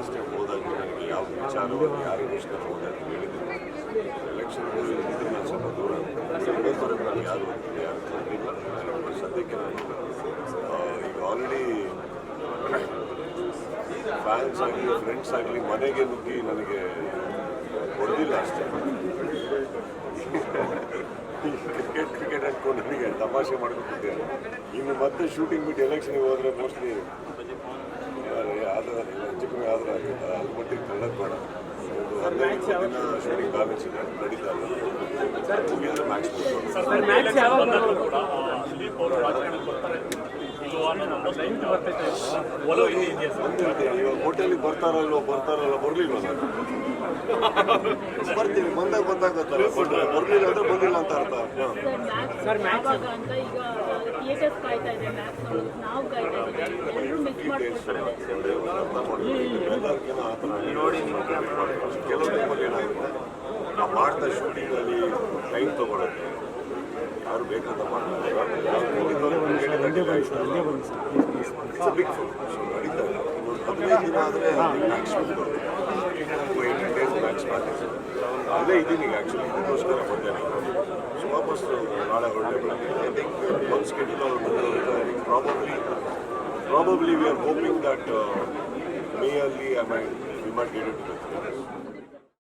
Last ಹೋದಾಗ ನನಗೆ ಯಾವ ವಿಚಾರವನ್ನು ಯಾರು ವಿಷಯ ಹೋದಾಗ ಹೇಳಿದ್ದೀನಿ ಎಲೆಕ್ಷನ್ ನಾನು ಸ್ವಲ್ಪ ದೂರ ಇರೋದ್ವರೆಗೂ ನನಗೆ ಯಾರು ಯಾರು ನನಗೆ ಸದ್ಯಕ್ಕೆ ನಾನು ಈಗ ಆಲ್ರೆಡಿ ಫ್ಯಾನ್ಸ್ ಆಗಲಿ ಫ್ರೆಂಡ್ಸ್ ಆಗಲಿ ಮನೆಗೆ ನುಗ್ಗಿ ನನಗೆ ಹೊಡೆದಿಲ್ಲ ಅಷ್ಟೇ. ಕ್ರಿಕೆಟ್ ಕ್ರಿಕೆಟ್ ಅಂದ್ಕೊಂಡು ನನಗೆ ತಮಾಷೆ ಮಾಡ್ಕೊಂಡಿದ್ದೇನೆ ಇನ್ನು ಮತ್ತೆ ಶೂಟಿಂಗ್ ಬಿಟ್ಟು ಎಲೆಕ್ಷನ್ಗೆ ಹೋದರೆ ಮೋಸ್ಟ್ಲಿ ಆದ್ರೆ ಹೆಚ್ಚು ಒಂದು ಹದಿನೈದು ಇವಾಗ ಹೋಟೆಲಿಗೆ ಬರ್ತಾರಲ್ವ ಬರ್ತಾರಲ್ಲ ಬರ್ಲಿಲ್ವ ಬರ್ತೀವಿ ಬರ್ತೀನಿ ಬಂದಾಗ ಗೊತ್ತಾಗುತ್ತಲ್ಲ. ಬರ್ಲಿಲ್ಲ ಬರ್ಲಿಲ್ಲ ಅಂದ್ರೆ ಬಂದಿಲ್ಲ ಅಂತ ಅರ್ಥ. ನಾವು ಕೆಲವು ಟೈಮಲ್ಲಿ ಏನಾಗುತ್ತೆ? ಆ ಮಾಡ್ತಾ ಶೂಟಿಂಗಲ್ಲಿ ಟೈಮ್ ತಗೊಳ್ಳೋದು ಯಾರು ಬೇಕಂತ ಮಾಡ್ತಾರೆ. ಬಿಗ್ ಬನ್ನಿ ಸರ್ ಇಲ್ಲ ಬನ್ನಿ ಸರ್ ಪ್ಲೀಸ್ ಪ್ಲೀಸ್ ಅಲ್ಲೇ ಇದ್ದೀನಿ ಈಗ ಆ್ಯಕ್ಚುಲಿ ಇದಕ್ಕೋಸ್ಕರ ಬಂದೆ ಸೊ ವಾಪಸ್ ನಾಳೆ ಹೊರಟೆ ಐ ಥಿಂಕ್ ಒಂದು ಸ್ಕೆಡ್ಯೂಲ್ ಅವ್ರು probably probably we are hoping that may ಅಲ್ಲಿ I my we might get it